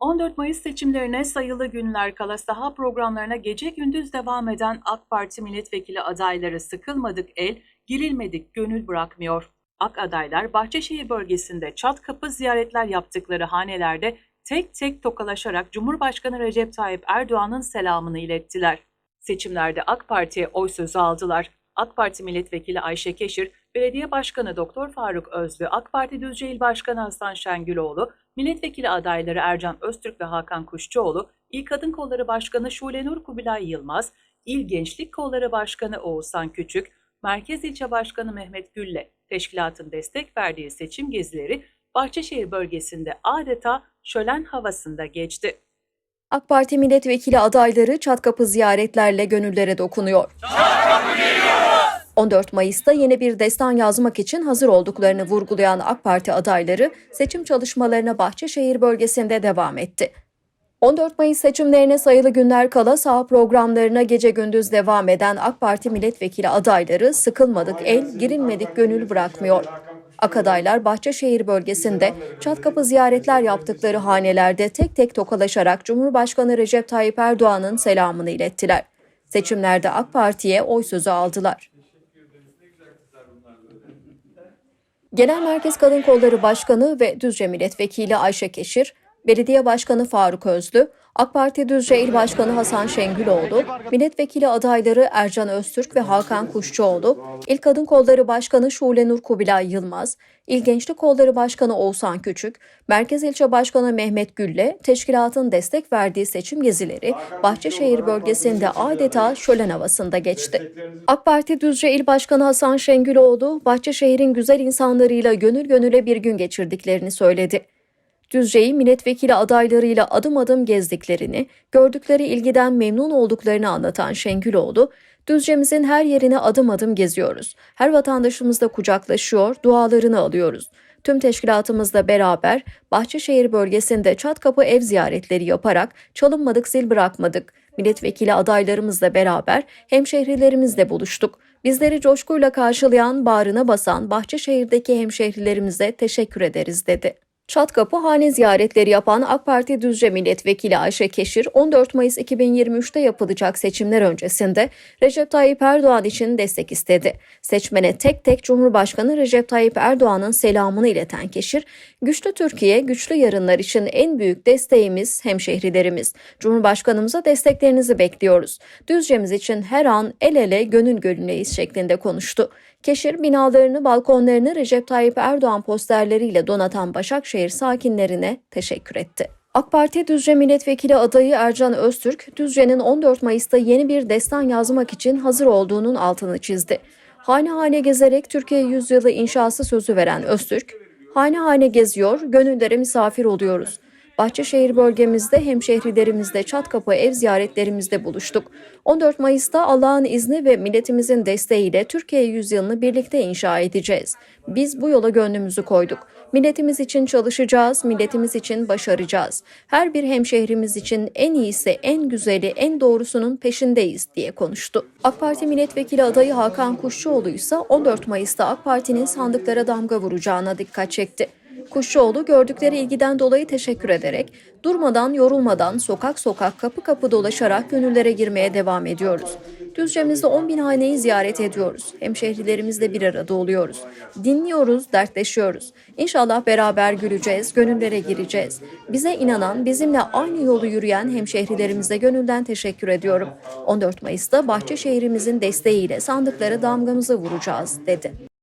14 Mayıs seçimlerine sayılı günler kala saha programlarına gece gündüz devam eden AK Parti milletvekili adayları sıkılmadık el, girilmedik gönül bırakmıyor. AK adaylar Bahçeşehir bölgesinde çat kapı ziyaretler yaptıkları hanelerde tek tek tokalaşarak Cumhurbaşkanı Recep Tayyip Erdoğan'ın selamını ilettiler. Seçimlerde AK Parti'ye oy sözü aldılar. AK Parti milletvekili Ayşe Keşir, Belediye Başkanı Doktor Faruk Özlü, AK Parti Düzce İl Başkanı Hasan Şengüloğlu, milletvekili adayları Ercan Öztürk ve Hakan Kuşçuoğlu, İl Kadın Kolları Başkanı Şulenur Kubilay Yılmaz, İl Gençlik Kolları Başkanı Oğuzhan Küçük, Merkez İlçe Başkanı Mehmet Gülle, teşkilatın destek verdiği seçim gezileri Bahçeşehir bölgesinde adeta şölen havasında geçti. AK Parti milletvekili adayları çatkapı ziyaretlerle gönüllere dokunuyor. 14 Mayıs'ta yeni bir destan yazmak için hazır olduklarını vurgulayan AK Parti adayları seçim çalışmalarına Bahçeşehir bölgesinde devam etti. 14 Mayıs seçimlerine sayılı günler kala saha programlarına gece gündüz devam eden AK Parti milletvekili adayları sıkılmadık el, girilmedik gönül bırakmıyor. AK adaylar Bahçeşehir bölgesinde çatkapı ziyaretler yaptıkları hanelerde tek tek tokalaşarak Cumhurbaşkanı Recep Tayyip Erdoğan'ın selamını ilettiler. Seçimlerde AK Parti'ye oy sözü aldılar. Genel Merkez Kadın Kolları Başkanı ve Düzce Milletvekili Ayşe Keşir, Belediye Başkanı Faruk Özlü, AK Parti Düzce İl Başkanı Hasan Şengüloğlu, milletvekili adayları Ercan Öztürk ve Hakan Kuşçuoğlu, İl Kadın Kolları Başkanı Şule Nur Kubilay Yılmaz, İl Gençlik Kolları Başkanı Oğuzhan Küçük, Merkez İlçe Başkanı Mehmet Gülle, teşkilatın destek verdiği seçim gezileri Bahçeşehir bölgesinde adeta şölen havasında geçti. AK Parti Düzce İl Başkanı Hasan Şengüloğlu, Bahçeşehir'in güzel insanlarıyla gönül gönüle bir gün geçirdiklerini söyledi. Düzce'yi milletvekili adaylarıyla adım adım gezdiklerini, gördükleri ilgiden memnun olduklarını anlatan Şengüloğlu, Düzce'mizin her yerine adım adım geziyoruz. Her vatandaşımızla kucaklaşıyor, dualarını alıyoruz. Tüm teşkilatımızla beraber Bahçeşehir bölgesinde çat kapı ev ziyaretleri yaparak çalınmadık zil bırakmadık. Milletvekili adaylarımızla beraber hemşehrilerimizle buluştuk. Bizleri coşkuyla karşılayan, bağrına basan Bahçeşehir'deki hemşehrilerimize teşekkür ederiz dedi. Çatkapı hane ziyaretleri yapan AK Parti Düzce Milletvekili Ayşe Keşir, 14 Mayıs 2023'te yapılacak seçimler öncesinde Recep Tayyip Erdoğan için destek istedi. Seçmene tek tek Cumhurbaşkanı Recep Tayyip Erdoğan'ın selamını ileten Keşir, güçlü Türkiye, güçlü yarınlar için en büyük desteğimiz hemşehrilerimiz. Cumhurbaşkanımıza desteklerinizi bekliyoruz. Düzce'miz için her an el ele gönül gönülleyiz şeklinde konuştu. Keşir binalarını, balkonlarını Recep Tayyip Erdoğan posterleriyle donatan Başakşehir sakinlerine teşekkür etti. AK Parti Düzce Milletvekili adayı Ercan Öztürk, Düzce'nin 14 Mayıs'ta yeni bir destan yazmak için hazır olduğunun altını çizdi. Hane hane gezerek Türkiye yüzyılı inşası sözü veren Öztürk, hane hane geziyor, gönüllere misafir oluyoruz. Bahçeşehir bölgemizde hemşehrilerimizle Çatkapı ev ziyaretlerimizde buluştuk. 14 Mayıs'ta Allah'ın izni ve milletimizin desteğiyle Türkiye yüzyılını birlikte inşa edeceğiz. Biz bu yola gönlümüzü koyduk. Milletimiz için çalışacağız, milletimiz için başaracağız. Her bir hemşehrimiz için en iyisi, en güzeli, en doğrusunun peşindeyiz diye konuştu. AK Parti milletvekili adayı Hakan Kuşçuoğlu ise 14 Mayıs'ta AK Parti'nin sandıklara damga vuracağına dikkat çekti. Kuşçuoğlu gördükleri ilgiden dolayı teşekkür ederek durmadan yorulmadan sokak sokak kapı kapı dolaşarak gönüllere girmeye devam ediyoruz. Düzce'mizde 10 bin haneyi ziyaret ediyoruz. Hemşehrilerimizle bir arada oluyoruz. Dinliyoruz, dertleşiyoruz. İnşallah beraber güleceğiz, gönüllere gireceğiz. Bize inanan, bizimle aynı yolu yürüyen hemşehrilerimize gönülden teşekkür ediyorum. 14 Mayıs'ta Bahçeşehir'imizin desteğiyle sandıklara damgamızı vuracağız, dedi.